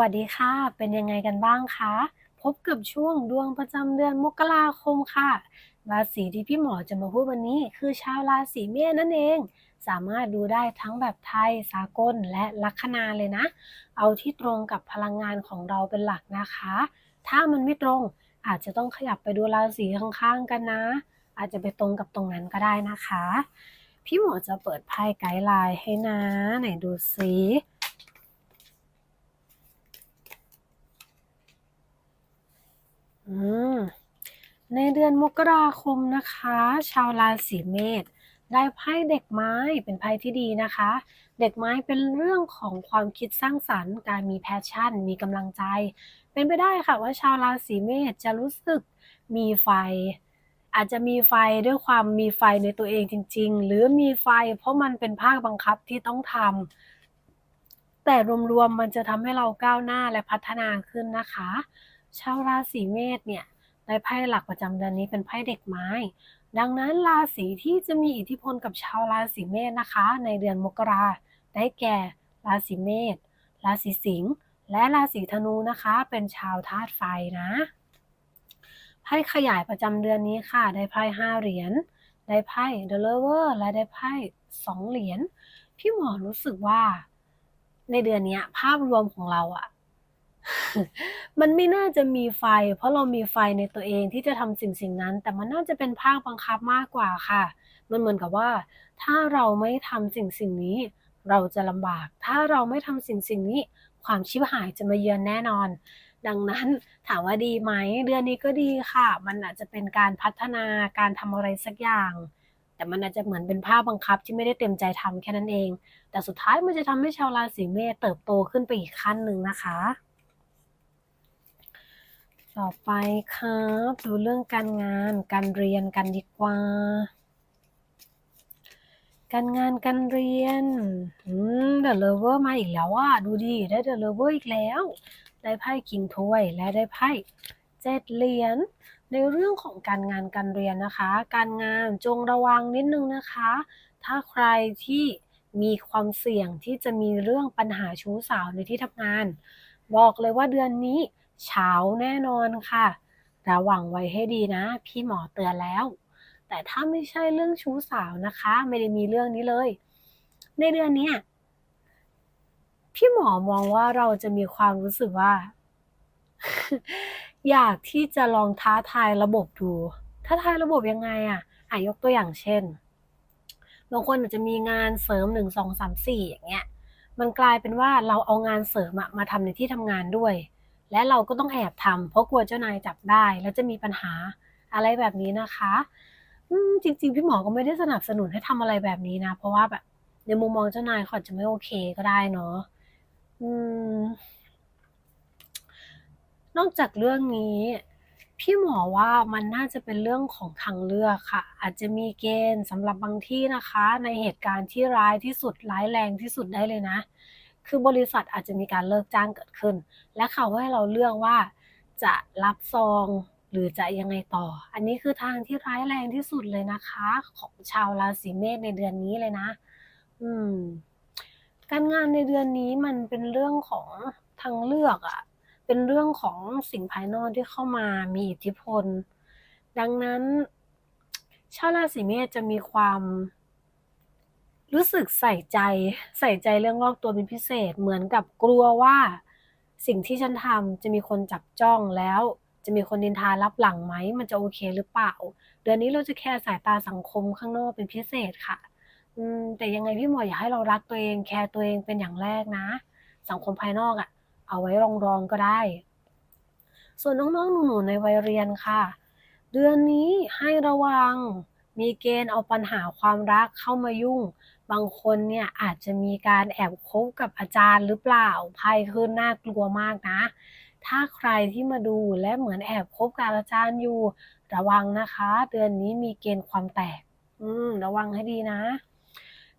วัสดีค่ะ เป็นยังไงกันบ้างคะ พบกับช่วงดวงประจำเดือนมกราคมค่ะ ราศีที่พี่หมอจะมาพูดวันนี้ คือชาวราศีเมษนั่นเอง สามารถดูได้ทั้งแบบไทย สากล และลัคนาเลยนะ เอาที่ตรงกับพลังงานของเราเป็นหลักนะคะ ถ้ามันไม่ตรงอาจจะต้องขยับไปดูราศีข้างๆกันนะ อาจจะไปตรงกับตรงนั้นก็ได้นะคะ พี่หมอจะเปิดไพ่ไกด์ไลน์ให้นะ ไหนดูซิ อืม ในเดือนมกราคมนะคะ ชาวราศีเมษได้ไพ่เด็กไม้เป็นไพ่ที่ดีนะคะ เด็กไม้เป็นเรื่องของความคิดสร้างสรรค์ การมีแพชชั่น มีกำลังใจ เป็นไปได้ค่ะว่าชาวราศีเมษจะรู้สึกมีไฟ อาจจะมีไฟด้วยความมีไฟในตัวเองจริง ๆ หรือมีไฟเพราะมันเป็นภาคบังคับที่ต้องทำแต่รวมๆมันจะทำให้เราก้าวหน้าและพัฒนาขึ้นนะคะ ชาวราศีเมษเนี่ยได้ไพ่หลักประจำเดือนนี้เป็นไพ่เด็กไม้ ดังนั้นราศีที่จะมีอิทธิพลกับชาวราศีเมษนะคะ ในเดือนมกราได้แก่ราศีเมษ ราศีสิงห์ และราศีธนูนะคะ เป็นชาวธาตุไฟนะ ไพ่ขยายประจำเดือนนี้ค่ะ ได้ไพ่ห้าเหรียญ ได้ไพ่ The Lover และได้ไพ่สองเหรียญ พี่หมอรู้สึกว่า ในเดือนนี้ภาพรวมของเราอะ มันไม่น่าจะมีไฟ เพราะเรามีไฟในตัวเองที่จะทำสิ่งสิ่งนั้น แต่มันน่าจะเป็นภาคบังคับมากกว่าค่ะ มันเหมือนกับว่า ถ้าเราไม่ทำสิ่งสิ่งนี้ เราจะลำบาก ถ้าเราไม่ทำสิ่งสิ่งนี้ ความชิบหายจะมาเยือนแน่นอน ดังนั้นถามว่าดีไหม เดือนนี้ก็ดีค่ะ มันอาจจะเป็นการพัฒนาการทำอะไรสักอย่างแต่มันอาจจะเหมือนเป็นภาพบังคับที่ไม่ได้เต็มใจทำแค่นั้นเอง แต่สุดท้ายมันจะทำให้ชาวราศีเมษเติบโตขึ้นไปอีกขั้นหนึ่งนะคะ ต่อไปครับ ดูเรื่องการงานการเรียนกันดีกว่า การงานการเรียนอืมเดอะเลเวอร์มาอีกแล้วอะดูดิได้เดอะเลเวอร์อีกแล้ว ได้ไพ่คิงถ้วยและได้ไพ่เจ็ดเหรียญในเรื่องของการงานการเรียนนะคะ การงานจงระวังนิดนึงนะคะ ถ้าใครที่มีความเสี่ยงที่จะมีเรื่องปัญหาชู้สาวในที่ทำงาน บอกเลยว่าเดือนนี้ เฉาแน่นอนค่ะ ระวังไว้ให้ดีนะ พี่หมอเตือนแล้ว แต่ถ้าไม่ใช่เรื่องชู้สาวนะคะ ไม่ได้มีเรื่องนี้เลย ในเดือนนี้พี่หมอมองว่าเราจะมีความรู้สึกว่า อยากที่จะลองท้าทายระบบดูท้าทายระบบยังไงอะอะยกตัวอย่างเช่นบางคนอาจจะมีงานเสริมหนึ่งสองสามสี่อย่างเงี้ย มันกลายเป็นว่าเราเอางานเสริมมาทำในที่ทำงานด้วย และเราก็ต้องแอบทำเพราะกลัวเจ้านายจับได้ แล้วจะมีปัญหาอะไรแบบนี้นะคะจริง ๆ พี่หมอก็ไม่ได้สนับสนุนให้ทำอะไรแบบนี้นะ เพราะว่าแบบในมุมมองเจ้านายเขาอาจจะไม่โอเคก็ได้เนาะอนอกจากเรื่องนี้ พี่หมอว่ามันน่าจะเป็นเรื่องของทางเลือกค่ะ อาจจะมีเกณฑ์สำหรับบางที่นะคะ ในเหตุการณ์ที่ร้ายที่สุดร้ายแรงที่สุดได้เลยนะ คือบริษัทอาจจะมีการเลิกจ้างเกิดขึ้น และเขาให้เราเลือกว่าจะรับซองหรือจะยังไงต่อ อันนี้คือทางที่ร้ายแรงที่สุดเลยนะคะ ของชาวราศีเมษในเดือนนี้เลยนะ อืม การงานในเดือนนี้มันเป็นเรื่องของทางเลือกอะเป็นเรื่องของสิ่งภายนอกที่เข้ามามีอิทธิพล ดังนั้นชาวราศีเมษจะมีความ รู้สึกใส่ใจใส่ใจเรื่องรอบตัวเป็นพิเศษ เหมือนกับกลัวว่า สิ่งที่ฉันทำจะมีคนจับจ้องแล้ว จะมีคนนินทารับหลังไหม มันจะโอเคหรือเปล่า เดือนนี้เราจะแคร์สายตาสังคมข้างนอกเป็นพิเศษค่ะ อืม แต่ยังไงพี่หมออยากให้เรารักตัวเองแคร์ตัวเองเป็นอย่างแรกนะ สังคมภายนอกอะเอาไว้รองๆก็ได้ ส่วนน้องๆหนูๆในวัยเรียนค่ะ เดือนนี้ให้ระวัง มีเกณฑ์เอาปัญหาความรักเข้ามายุ่ง บางคนเนี่ยอาจจะมีการแอบคบกับอาจารย์หรือเปล่าไพ่ขึ้นน่ากลัวมากนะ ถ้าใครที่มาดูและเหมือนแอบคบกับอาจารย์อยู่ ระวังนะคะ เดือนนี้มีเกณฑ์ความแตก อืม ระวังให้ดีนะ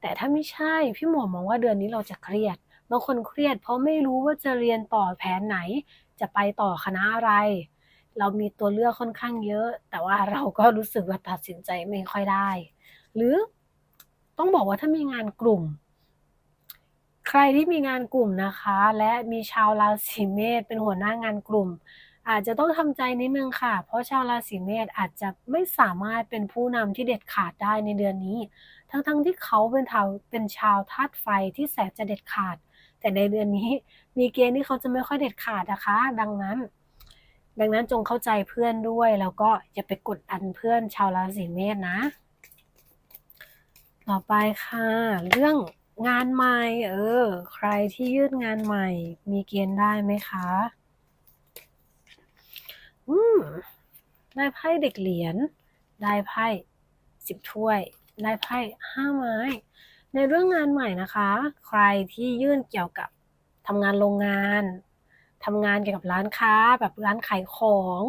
แต่ถ้าไม่ใช่พี่หมอมองว่าเดือนนี้เราจะเครียดบางคนเครียด เพราะไม่รู้ว่าจะเรียนต่อแผนไหน จะไปต่อคณะอะไร เรามีตัวเลือกค่อนข้างเยอะ แต่ว่าเราก็รู้สึกว่าตัดสินใจไม่ค่อยได้ หรือ ต้องบอกว่าถ้ามีงานกลุ่ม ใครที่มีงานกลุ่มนะคะ และมีชาวราศีเมษเป็นหัวหน้างานกลุ่ม อาจจะต้องทำใจนิดนึงค่ะ เพราะชาวราศีเมษอาจจะไม่สามารถเป็นผู้นำที่เด็ดขาดได้ในเดือนนี้ ทั้งๆที่เขาเป็นชาวเป็นชาวธาตุไฟที่แสนจะเด็ดขาด แต่ในเดือนนี้ มีเกณฑ์ที่เขาจะไม่ค่อยเด็ดขาดนะคะ ดังนั้นดังนั้นจงเข้าใจเพื่อนด้วย แล้วก็อย่าไปกดดันเพื่อนชาวราศีเมษนะ ต่อไปค่ะ เรื่องงานใหม่ เออ ใครที่ยื่นงานใหม่ มีเกณฑ์ได้ไหมคะ อืมได้ไพ่เด็กเหรียญได้ไพ่สิบถ้วย ได้ไพ่ห้าไม้ ในเรื่องงานใหม่นะคะ ใครที่ยื่นเกี่ยวกับทำงานโรงงานทำงานเกี่ยวกับร้านค้าแบบร้านขายของ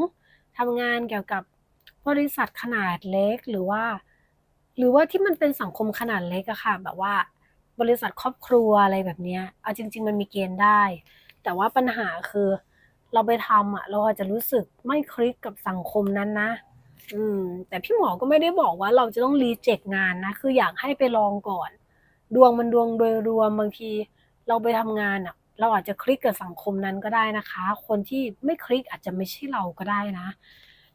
ทำงานเกี่ยวกับบริษัทขนาดเล็กหรือว่า หรือว่าที่มันเป็นสังคมขนาดเล็กอะค่ะ แบบว่าบริษัทครอบครัวอะไรแบบเนี้ยเอาจริง ๆ มันมีเกณฑ์ได้ แต่ว่าปัญหาคือ เราไปทำอะเราอาจจะรู้สึกไม่คลิกกับสังคมนั้นนะ อืม แต่พี่หมอก็ไม่ได้บอกว่าเราจะต้องรีเจ็คงานนะ คืออยากให้ไปลองก่อน ดวงมันดวงโดยรวมบางที เราไปทำงานอะเราอาจจะคลิกกับสังคมนั้นก็ได้นะคะ คนที่ไม่คลิกอาจจะไม่ใช่เราก็ได้นะ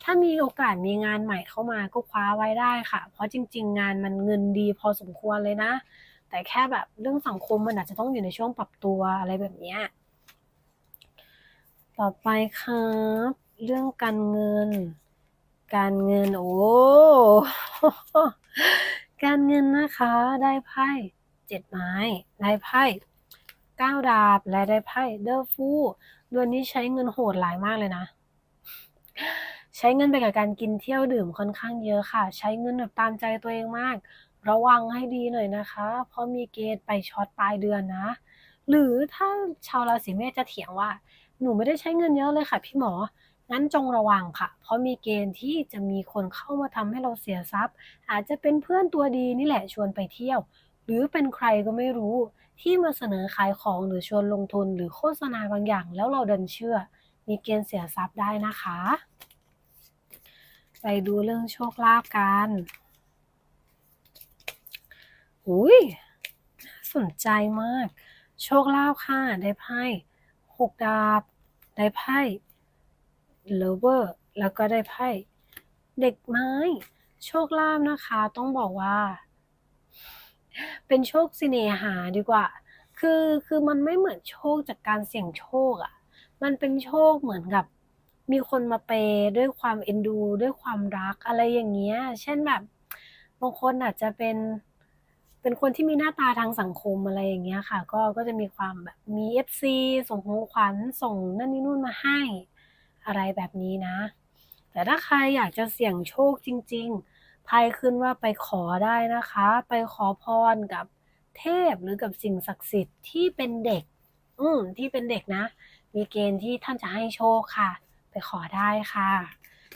ถ้ามีโอกาสมีงานใหม่เข้ามาก็คว้าไว้ได้ค่ะ เพราะจริง ๆ งานมันเงินดีพอสมควรเลยนะ แต่แค่แบบเรื่องสังคมมันอาจจะต้องอยู่ในช่วงปรับตัวอะไรแบบนี้ต่อไปครับ เรื่องการเงิน การเงินโอ้การเงินนะคะ ได้ไพ่เจ็ดไม้ได้ไพ่เก้าดาบและได้ไพ่เดอร์ฟูเดือนนี้ใช้เงินโหดหลายมากเลยนะ ใช้เงินไปกับการกินเที่ยวดื่มค่อนข้างเยอะค่ะ ใช้เงินแบบตามใจตัวเองมาก ระวังให้ดีหน่อยนะคะ เพราะมีเกณฑ์ไปช็อตปลายเดือนนะ หรือถ้าชาวราศีเมษจะเถียงว่า หนูไม่ได้ใช้เงินเยอะเลยค่ะ พี่หมอ งั้นจงระวังค่ะ เพราะมีเกณฑ์ที่จะมีคนเข้ามาทำให้เราเสียทรัพย์ อาจจะเป็นเพื่อนตัวดีนี่แหละชวนไปเที่ยว หรือเป็นใครก็ไม่รู้ที่มาเสนอขายของหรือชวนลงทุนหรือโฆษณาบางอย่าง แล้วเราเดินเชื่อ มีเกณฑ์เสียทรัพย์ได้นะคะ ไปดูเรื่องโชคลาภกันอุ้ยน่าสนใจมาก โชคลาภค่ะ ได้ไพ่หกดาบ ได้ไพ่เลเวอร์ แล้วก็ได้ไพ่เด็กไม้ โชคลาภนะคะ ต้องบอกว่า เป็นโชคสิเนหาดีกว่า คือคือมันไม่เหมือนโชคจากการเสี่ยงโชคอะ่ะ มันเป็นโชคเหมือนกับ มีคนมาเปย์ด้วยความเอ็นดู ด้วยความรักอะไรอย่างเงี้ย เช่นแบบบางคนอาจจะเป็นเป็นคนที่มีหน้าตาทางสังคมอะไรอย่างเงี้ยค่ะ ก็ก็จะมีความแบบมี FC ส่งของขวัญส่งนั่นนี่นู่นมาให้อะไรแบบนี้นะ แต่ถ้าใครอยากจะเสี่ยงโชคจริงๆไพ่ขึ้นว่าไปขอได้นะคะ ไปขอพรกับเทพหรือกับสิ่งศักดิ์สิทธิ์ที่เป็นเด็ก อืมที่เป็นเด็กนะ มีเกณฑ์ที่ท่านจะให้โชคค่ะ ไปขอได้ค่ะ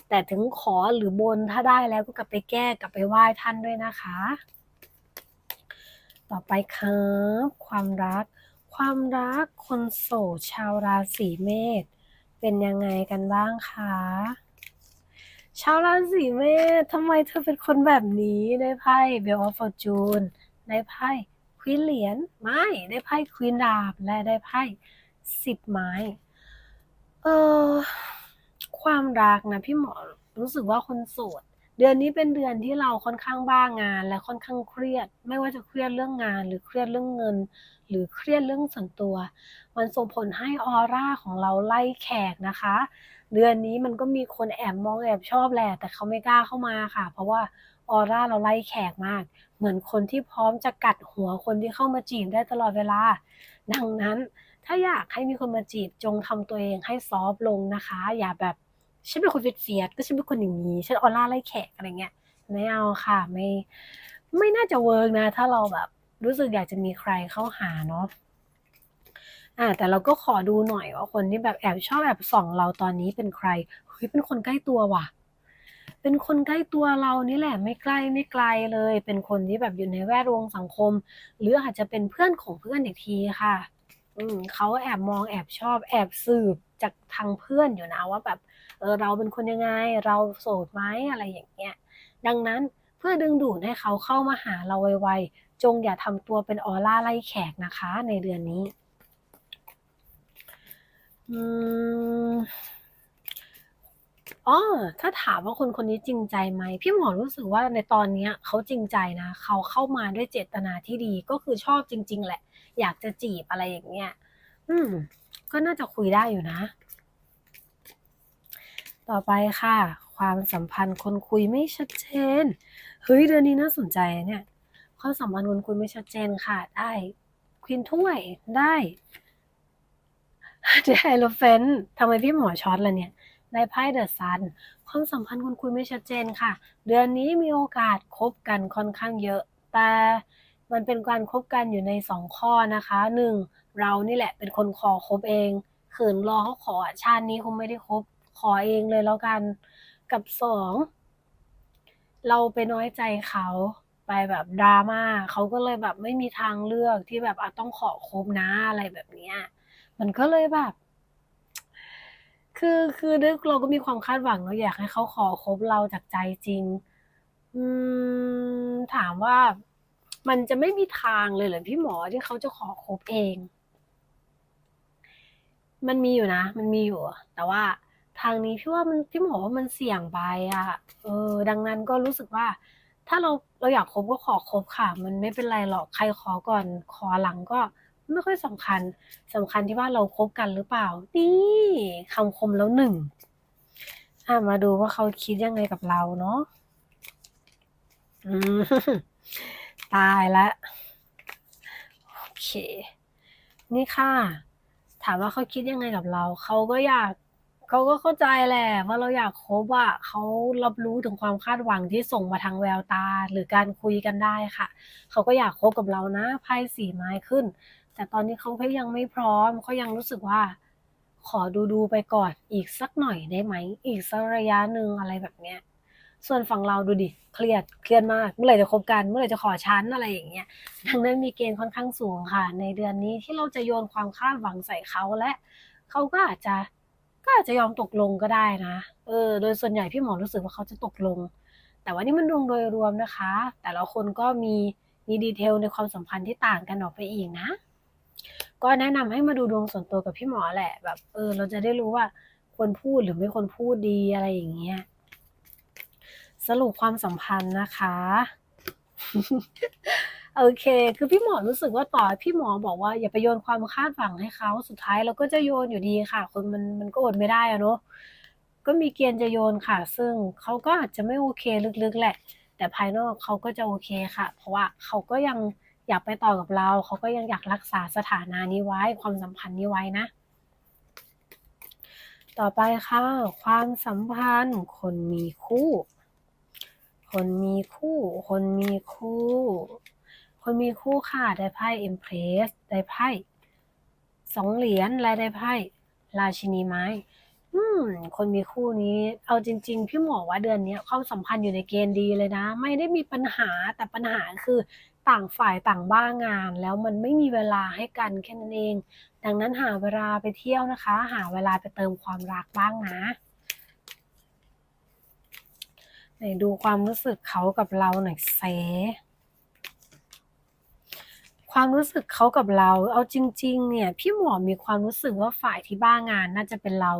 แต่ถึงขอหรือบนถ้าได้แล้วก็กลับไปแก้กลับไปไหว้ท่านด้วยนะคะ ต่อไปครับความรัก ความรักคนโสดชาวราศีเมษเป็นยังไงกันบ้างคะชาวราศีเมษทำไมเธอเป็นคนแบบนี้ได้ไพ่เบลออฟฟอร์จูนได้ไพ่ควีนเหรียญไม่ได้ไพ่ควีนดาบและได้ไพ่สิบไม้ เออ ความรักนะพี่หมอรู้สึกว่าคนโสด เดือนนี้เป็นเดือนที่เราค่อนข้างบ้างาน และค่อนข้างเครียด ไม่ว่าจะเครียดเรื่องงาน หรือเครียดเรื่องเงิน หรือเครียดเรื่องส่วนตัว มันส่งผลให้ออร่าของเราไล่แขกนะคะ เดือนนี้มันก็มีคนแอบมองแอบชอบแหละแต่เขาไม่กล้าเข้ามาค่ะ เพราะว่าออร่าเราไล่แขกมาก เหมือนคนที่พร้อมจะกัดหัวคนที่เข้ามาจีบได้ตลอดเวลา ดังนั้นถ้าอยากให้มีคนมาจีบจงทำตัวเองให้ซอฟลงนะคะ อย่าแบบ ฉันเป็นคนเฟียดก็ฉันเป็นคนอย่างนี้ฉันออร่าไล่แขกอะไรเงี้ยไม่เอาค่ะไม่ไม่น่าจะเวิร์กนะ ถ้าเราแบบรู้สึกอยากจะมีใครเข้าหาเนาะอ่าแต่เราก็ขอดูหน่อยว่าคนที่แบบแอบชอบแอบส่องเราตอนนี้เป็นใครเฮ้ยเป็นคนใกล้ตัวว่ะ เป็นคนใกล้ตัวเรานี่แหละไม่ใกล้ไม่ไกลเลย เป็นคนที่แบบอยู่ในแวดวงสังคม หรืออาจจะเป็นเพื่อนของเพื่อนอีกทีค่ะ อืมเขาแอบมองแอบชอบแอบสืบจากทางเพื่อนอยู่นะว่าแบบ เออเราเป็นคนยังไงเราโสดไหมอะไรอย่างเงี้ยดังนั้นเพื่อดึงดูดให้เขาเข้ามาหาเราไวๆจงอย่าทำตัวเป็นออร่าไล่แขกนะคะ ในเดือนนี้อืมอ๋อถ้าถามว่าคนคนนี้จริงใจไหมพี่หมอรู้สึกว่าในตอนนี้เขาจริงใจนะ เขาเข้ามาด้วยเจตนาที่ดีก็คือชอบจริง ๆ แหละ อยากจะจีบอะไรอย่างเงี้ย อืม ก็น่าจะคุยได้อยู่นะ ต่อไปค่ะ ความสัมพันธ์คนคุยไม่ชัดเจน เฮ้ยเดือนนี้น่าสนใจเนี่ย ความสัมพันธ์คนคุยไม่ชัดเจนค่ะ ได้ควีนถ้วยได้ได้ไอโลเฟนทำไมพี่หมอช็อตล่ะเนี่ยได้ไพ่เดอะซันความสัมพันธ์คนคุยไม่ชัดเจนค่ะ เดือนนี้มีโอกาสคบกันค่อนข้างเยอะ แต่มันเป็นการคบกันอยู่ในสองข้อนะคะหนึ่งเรานี่แหละเป็นคนขอคบเองขืนรอเขาขอชาตินี้คงไม่ได้คบ ขอเองเลยแล้วกันกับสองเราไปน้อยใจเขาไปแบบดราม่าเขาก็เลยแบบไม่มีทางเลือกที่แบบอะต้องขอคบนะอะไรแบบเนี้ยมันก็เลยแบบ คือคือด้วยเราก็มีความคาดหวังเนาอยากให้เขาขอคบเราจากใจจริง อืมถามว่ามันจะไม่มีทางเลยเหรอพี่หมอที่เขาจะขอคบเอง มันมีอยู่นะ มันมีอยู่ แต่ว่า ทางนี้พี่ว่ามันพี่หมอว่ามันเสี่ยงไปอะเออ ดังนั้นก็รู้สึกว่า ถ้าเราเราอยากคบก็ขอคบค่ะ มันไม่เป็นไรหรอกใครขอก่อนขอหลังก็ไม่ค่อยสำคัญสำคัญที่ว่าเราคบกันหรือเปล่า นี่คำคมแล้วหนึ่งอะมาดูว่าเขาคิดยังไงกับเราเนาะตายแล้วโอเค นี่ค่ะ ถามว่าเขาคิดยังไงกับเรา เขาก็อยาก เขาก็เข้าใจแหละว่าเราอยากคบอะเขารับรู้ถึงความคาดหวังที่ส่งมาทางแววตาหรือการคุยกันได้ค่ะ เขาก็อยากคบกับเรานะไพ่สีไม้ขึ้น แต่ตอนนี้เขาก็ยังไม่พร้อมเขายังรู้สึกว่า ขอดูดูๆไปก่อนอีกสักหน่อยได้ไหม อีกสักระยะหนึ่งอะไรแบบเนี้ยส่วนฝั่งเราดูดิเครียดเครียดมากเมื่อไหร่จะคบกันเมื่อไหร่จะขอชั้นอะไรอย่างเงี้ยดังนั้นมีเกณฑ์ค่อนข้างสูงค่ะ ในเดือนนี้ที่เราจะโยนความคาดหวังใส่เขาและเขาก็อาจจะ ก็อาจจะยอมตกลงก็ได้นะ เออ โดยส่วนใหญ่พี่หมอรู้สึกว่าเขาจะตกลง แต่ว่านี่มันดวงโดยรวมนะคะ แต่ละคนก็มีมีดีเทลในความสัมพันธ์ที่ต่างกันออกไปอีกนะ ก็แนะนำให้มาดูดวงส่วนตัวกับพี่หมอแหละ แบบ เออ เราจะได้รู้ว่าควรพูดหรือไม่ควรพูดดีอะไรอย่างเงี้ย สรุปความสัมพันธ์นะคะ โอเค คือพี่หมอรู้สึกว่าต่อพี่หมอบอกว่าอย่าไปโยนความคาดหวังให้เขาสุดท้ายเราก็จะโยนอยู่ดีค่ะ คนมันมันก็อดไม่ได้อะเนาะก็มีเกณฑ์จะโยนค่ะ ซึ่งเขาก็อาจจะไม่โอเคลึกๆแหละ แต่ภายนอกเขาก็จะโอเคค่ะ เพราะว่าเขาก็ยังอยากไปต่อกับเรา เขาก็ยังอยากรักษาสถานะนี้ไว้ ความสัมพันธ์นี้ไว้นะ ต่อไปค่ะ ความสัมพันธ์ คนมีคู่ คนมีคู่ คนมีคู่ คนมีคู่ค่ะ ได้ไพ่ Empress ได้ไพ่สองเหรียญและได้ไพ่ราชินีไม้ อืม คนมีคู่นี้ เอาจริง ๆ พี่หมอว่าเดือนนี้ความสัมพันธ์อยู่ในเกณฑ์ดีเลยนะ ไม่ได้มีปัญหาแต่ปัญหาคือต่างฝ่ายต่างบ้างาน แล้วมันไม่มีเวลาให้กันแค่นั้นเอง ดังนั้นหาเวลาไปเที่ยวนะคะ หาเวลาไปเติมความรักบ้างนะไหนดูความรู้สึกเขากับเราหน่อยเซ ความรู้สึกเขากับเรา เอาจริง ๆ เนี่ย พี่หมอมีความรู้สึกว่าฝ่ายที่บ้างานน่าจะเป็นเรา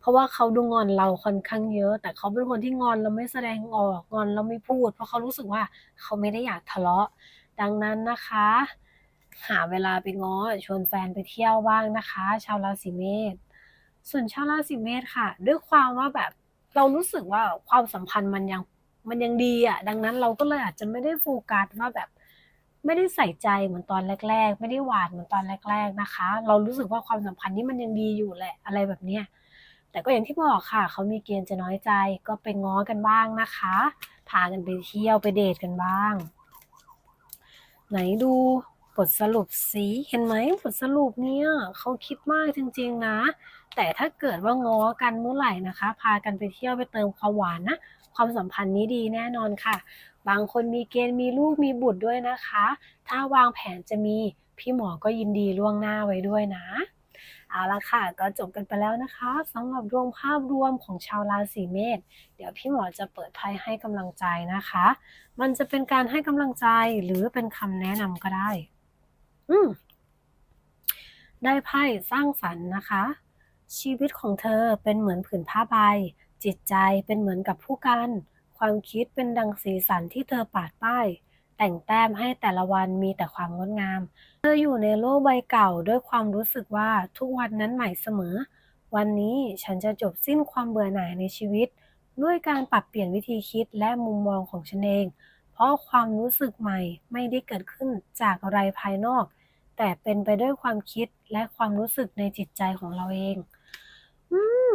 เพราะว่าเขาดูงอนเราค่อนข้างเยอะ แต่เขาเป็นคนที่งอนแล้วไม่แสดงออก งอนแล้วไม่พูด เพราะเขารู้สึกว่าเขาไม่ได้อยากทะเลาะ ดังนั้นนะคะ หาเวลาไปง้อชวนแฟนไปเที่ยวบ้างนะคะ ชาวราศีเมษ ส่วนชาวราศีเมษค่ะ ด้วยความว่าแบบเรารู้สึกว่าความสัมพันธ์มันยังมันยังดีอะ ดังนั้นเราก็เลยอาจจะไม่ได้โฟกัสว่าแบบ ไม่ได้ใส่ใจเหมือนตอนแรก ๆ ไม่ได้หวานเหมือนตอนแรก ๆนะคะ เรารู้สึกว่าความสัมพันธ์นี้มันยังดีอยู่แหละอะไรแบบเนี้ยแต่ก็อย่างที่บอกค่ะ เขามีเกณฑ์จะน้อยใจ ก็ไปง้อกันบ้างนะคะ พากันไปเที่ยวไปเดทกันบ้าง ไหนดูบทสรุปสิเห็นไหมบทสรุปเนี่ยเขาคิดมากจริงๆนะ แต่ถ้าเกิดว่าง้อกันเมื่อไหร่นะคะ พากันไปเที่ยวไปเติมความหวานนะความสัมพันธ์นี้ดีแน่นอนค่ะ บางคนมีเกณฑ์มีลูกมีบุตรด้วยนะคะ ถ้าวางแผนจะมีพี่หมอก็ยินดีล่วงหน้าไว้ด้วยนะ เอาละค่ะ ก็จบกันไปแล้วนะคะสำหรับดวงภาพรวมของชาวราศีเมษเดี๋ยวพี่หมอจะเปิดไพ่ให้กำลังใจนะคะ มันจะเป็นการให้กำลังใจหรือเป็นคำแนะนำก็ได้ อืมได้ไพ่สร้างสรรค์นะคะ ชีวิตของเธอเป็นเหมือนผืนผ้าใบ จิตใจเป็นเหมือนกับผู้กัน ความคิดเป็นดังสีสันที่เธอปาดป้าย แต่งแต้มให้แต่ละวันมีแต่ความงดงาม เธออยู่ในโลกใบเก่าด้วยความรู้สึกว่าทุกวันนั้นใหม่เสมอ วันนี้ฉันจะจบสิ้นความเบื่อหน่ายในชีวิต ด้วยการปรับเปลี่ยนวิธีคิดและมุมมองของฉันเอง เพราะความรู้สึกใหม่ไม่ได้เกิดขึ้นจากอะไรภายนอก แต่เป็นไปด้วยความคิดและความรู้สึกในจิตใจของเราเอง อืม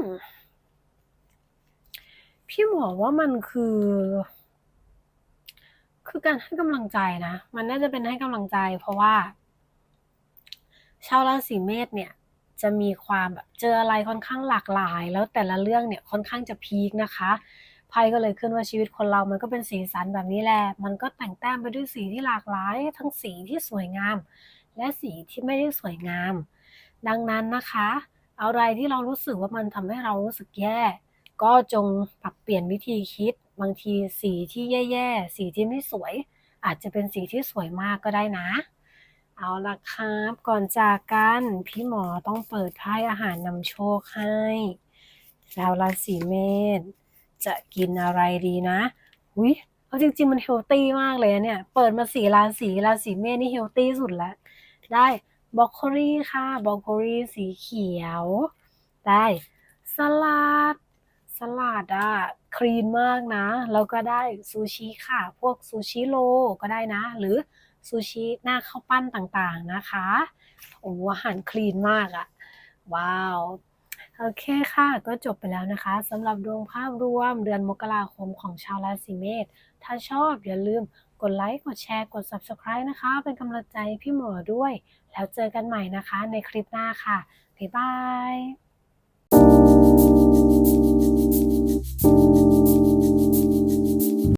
พี่หมอว่ามันคือ คือการให้กำลังใจนะ มันน่าจะเป็นให้กำลังใจ เพราะว่า ชาวราศีเมษเนี่ย จะมีความแบบเจออะไรค่อนข้างหลากหลาย แล้วแต่ละเรื่องเนี่ยค่อนข้างจะพีคนะคะไพ่ก็เลยขึ้นว่าชีวิตคนเรามันก็เป็นสีสันแบบนี้แหละ มันก็แต่งแต้มไปด้วยสีที่หลากหลาย ทั้งสีที่สวยงาม และสีที่ไม่ได้สวยงาม ดังนั้นนะคะ อะไรที่เรารู้สึกว่ามันทำให้เรารู้สึกแย่ ก็จงปรับเปลี่ยนวิธีคิด บางทีสีที่แย่ๆ สีที่ไม่สวย อาจจะเป็นสีที่สวยมากก็ได้นะ เอาละครับ ก่อนจากกัน พี่หมอต้องเปิดไพ่อาหารนำโชคให้ชาวราศีเมษจะกินอะไรดีนะอุ้ยเอาจริง ๆ มันเฮลตี้มากเลยเนี่ย เปิดมาสีราศีราศีเมษนี่เฮลตี้สุดแล้ว ได้บรอกโคลีค่ะบรอกโคลีสีเขียว ได้สลัด สลัดอะคลีนมากนะ แล้วก็ได้ซูชิค่ะ พวกซูชิโรก็ได้นะ หรือซูชิหน้าข้าวปั้นต่างๆนะคะ โอ้อาหารคลีนมากอะว้าว โอเคค่ะ ก็จบไปแล้วนะคะสำหรับดวงภาพรวมเดือนมกราคมของชาวราศีเมษ ถ้าชอบอย่าลืมกดไลค์ กดแชร์ กด Subscribe นะคะ เป็นกำลังใจพี่หมอด้วย แล้วเจอกันใหม่นะคะในคลิปหน้าค่ะ บ๊ายบาย Thank you.